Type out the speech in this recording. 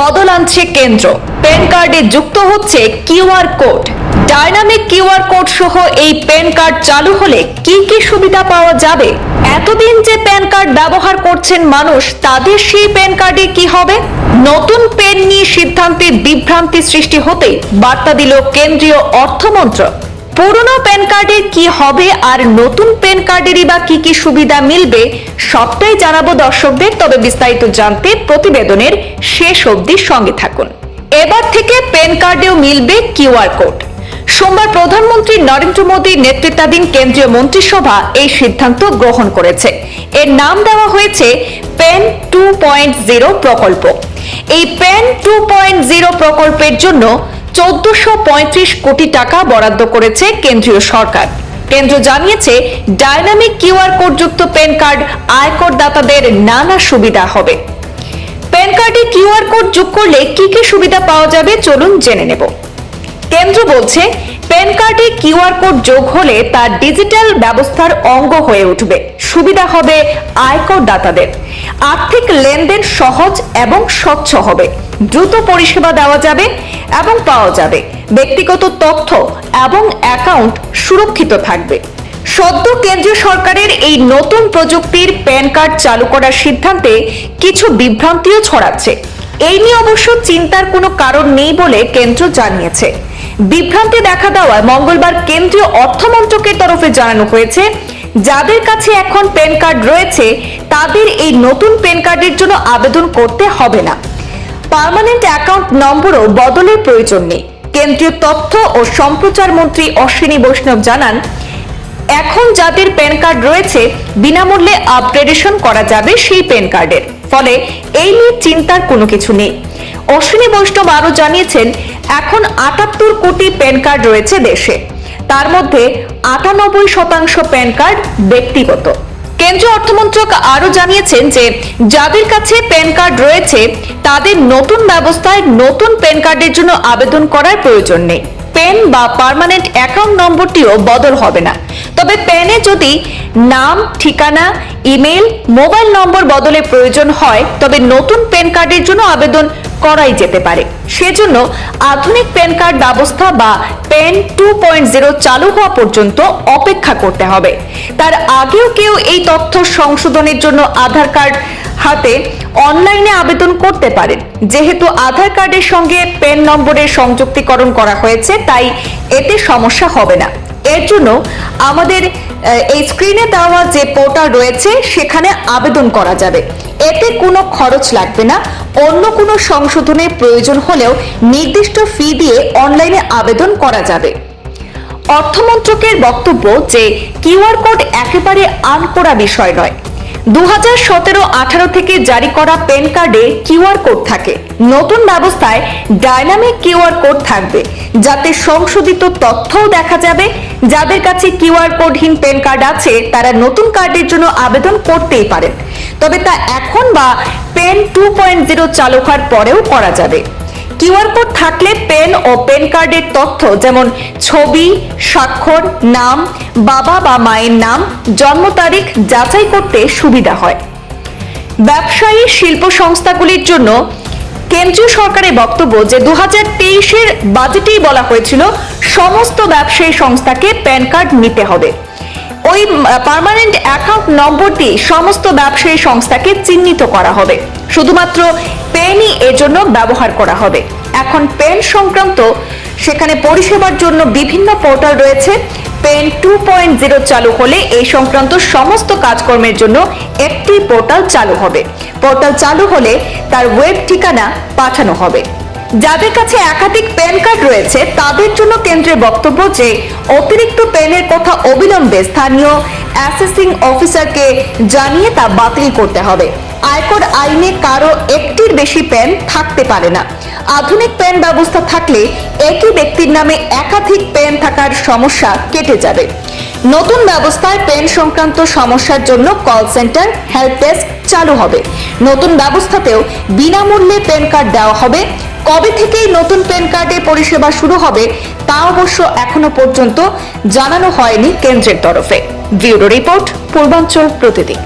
বদল আনছে কেন্দ্র। প্যান কার্ডে যুক্ত হচ্ছে QR code. Dynamic QR code সহ এই প্যান কার্ড চালু হলে কি কি সুবিধা পাওয়া যাবে? এতদিন যে প্যান কার্ড ব্যবহার করছেন মানুষ, তাদের সেই প্যান কার্ডে কি হবে? নতুন পেন নিয়ে সিদ্ধান্তে বিভ্রান্তি সৃষ্টি হতে বার্তা দিল কেন্দ্রীয় অর্থমন্ত্রক। পুরনো প্যান কার্ডের কি হবে আর নতুন প্যান কার্ডেরই বা কি কি সুবিধা মিলবে, সবটাই জানাব দর্শকদের। তবে বিস্তারিত জানতে প্রতিবেদনের শেষ অবধি সঙ্গে থাকুন। এবার থেকে প্যান কার্ডেও মিলবে কিউআর কোড। সোমবার প্রধানমন্ত্রী নরেন্দ্র মোদীর নেতৃত্বাধীন কেন্দ্রীয় মন্ত্রিসভা এই সিদ্ধান্ত গ্রহণ করেছে। এর নাম দেওয়া হয়েছে পেন টু পয়েন্ট জিরো প্রকল্প। এই পেন টু পয়েন্ট জিরো প্রকল্পের জন্য চোদ্দশো কোটি টাকা বরাদ্দ করেছে কেন্দ্রীয় সরকার। কেন্দ্র জানিয়েছে, ডায়নামিক কিউআর কোড যুক্ত প্যান কার্ড আয়কর দাতাদের নানা সুবিধা হবে। প্যান কার্ডে কিউআর কোড যোগ করলে কি কি সুবিধা পাওয়া যাবে চলুন জেনে নেব। কেন্দ্র বলছে প্যান কার্ডে কিউআর কোড যোগ হলে তা ডিজিটাল ব্যবস্থার অঙ্গ হয়ে উঠবে। সুবিধা হবে আয়কর দাতাদের। আর্থিক লেনদেন সহজ এবং স্বচ্ছ হবে। দ্রুত পরিষেবা দেওয়া যাবে এবং পাওয়া যাবে। ব্যক্তিগত তথ্য এবং অ্যাকাউন্ট সুরক্ষিত থাকবে। সদ্য কেন্দ্রীয় সরকারের এই নতুন প্রযুক্তির প্যান কার্ড চালু করার সিদ্ধান্তে কিছু বিভ্রান্তিও ছড়াচ্ছে। এই নিয়ে অবশ্য চিন্তার কোনো কারণ নেই বলে কেন্দ্র জানিয়েছে। বিভ্রান্তি দেখা দেওয়ায় মঙ্গলবার কেন্দ্রীয় অর্থমন্ত্রকের তরফে জানানো হয়েছে, যাদের কাছে এখন প্যান কার্ড রয়েছে, তাদের এই নতুন প্যান কার্ডের জন্য আবেদন করতে হবে না। পার্মানেন্ট অ্যাকাউন্ট নম্বরও বদলের প্রয়োজন নেই। কেন্দ্রীয় তথ্য ও সম্প্রচার মন্ত্রী অশ্বিনী বৈষ্ণব জানান, এখন যাদের প্যান কার্ড রয়েছে, বিনামূল্যে আপগ্রেডেশন করা যাবে সেই প্যান কার্ডের। ফলে এই নিয়ে চিন্তার কোনো কিছু নেই। অশ্বিনী বৈষ্ণব আরও জানিয়েছেন, এখন আটাত্তর কোটি প্যান কার্ড রয়েছে দেশে। তার মধ্যে আটানব্বই শতাংশ প্যান কার্ড ব্যক্তিগত। কেন্দ্রীয় অর্থমন্ত্রক আরও জানিয়েছেন যে, যাদের কাছে প্যান কার্ড রয়েছে, তাদের নতুন ব্যবস্থায় নতুন প্যান কার্ডের জন্য আবেদন করার প্রয়োজন নেই। পেন বা পার্মানেন্ট অ্যাকাউন্ট নম্বরটিও বদল হবে না। তবে প্যানে যদি নাম, ঠিকানা ইমেল মোবাইল নম্বর বদলে প্রয়োজন হয়, তবে নতুন প্যান কার্ডের জন্য আবেদন করাই যেতে পারে। সেজন্য আধুনিক প্যান কার্ড ব্যবস্থা বা পেন টু পয়েন্ট জিরো চালু হওয়া পর্যন্ত অপেক্ষা করতে হবে। তার আগেও কেউ এই তথ্য সংশোধনের জন্য আধার কার্ড হাতে অনলাইনে আবেদন করতে পারেন। যেহেতু আধার কার্ডের সঙ্গে পেন নম্বরের সংযুক্তিকরণ করা হয়েছে, তাই এতে সমস্যা হবে না। এর জন্য আমাদের এই স্ক্রিনে দেওয়া যে পোর্টাল রয়েছে, সেখানে আবেদন করা যাবে। এতে কোনো খরচ লাগবে না। অন্য কোনো সংশোধনের প্রয়োজন হলেও নির্দিষ্ট ফি দিয়ে অনলাইনে আবেদন করা যাবে। অর্থমন্ত্রকের বক্তব্য যে কিউআর কোড একেবারে আন করা বিষয় নয়। দু হাজার সতেরো আঠারো থেকে জারি করা পেন কার্ডে কিউআর কোড থাকে। নতুন ব্যবস্থায় ডায়নামিক কিউআর কোড থাকবে, যাতে সংশোধিত তথ্যও দেখা যাবে। যাদের কাছে কিউআর কোডহীন পেন কার্ড আছে, তারা নতুন কার্ডের জন্য আবেদন করতেই পারেন। তবে তা এখন বা পেন টু পয়েন্ট জিরো চালু হওয়ার পরেও করা যাবে। কিউআর কোড থাকলে পেন ও পেন কার্ডের তথ্য যেমন ছবি, স্বাক্ষর, নাম, বাবা বা মায়ের নাম, জন্ম তারিখ যাচাই করতে সুবিধা হয়। ব্যবসায়ী শিল্প সংস্থাগুলির জন্য কেন্দ্রীয় সরকারের বক্তব্য যে দু হাজার তেইশের বাজেটেই বলা হয়েছিল, সমস্ত ব্যবসায়ী সংস্থাকে প্যান কার্ড নিতে হবে। ওই পার্মানেন্ট অ্যাকাউন্ট নম্বরটি সমস্ত ব্যবসায়ী সংস্থাকে চিহ্নিত করা হবে। শুধুমাত্র পেনই এর জন্য ব্যবহার করা হবে। এখন পেন সংক্রান্ত সেখানে পরিষেবার জন্য বিভিন্ন পোর্টাল রয়েছে। পেন টু পয়েন্ট জিরো চালু হলে এই সংক্রান্ত সমস্ত কাজকর্মের জন্য একটি পোর্টাল চালু হবে। পোর্টাল চালু হলে তার ওয়েব ঠিকানা পাঠানো হবে। যাদের কাছে একাধিক প্যান কার্ড রয়েছে, তাদের জন্য কেন্দ্রের বক্তব্য যে, অতিরিক্ত পেনের কথা অবিলম্বে স্থানীয় অ্যাসেসিং অফিসারকে জানিয়ে তা বাতিল করতে হবে। আয়কর আইনে কারও একটির বেশি প্যান থাকতে পারে না। আধুনিক প্যান ব্যবস্থা থাকলে একই ব্যক্তির নামে একাধিক প্যান থাকার সমস্যা কেটে যাবে। নতুন ব্যবস্থায় পেন সংক্রান্ত সমস্যার জন্য কল সেন্টার, হেল্প ডেস্ক চালু হবে। নতুন ব্যবস্থাতেও বিনামূল্যে পেন কার্ড দেওয়া হবে। কবে থেকেই নতুন পেন কার্ডে পরিষেবা শুরু হবে তা অবশ্য এখনও পর্যন্ত জানানো হয়নি কেন্দ্রের তরফে। ব্যুরো রিপোর্ট, পূর্বাঞ্চল প্রতিদিন।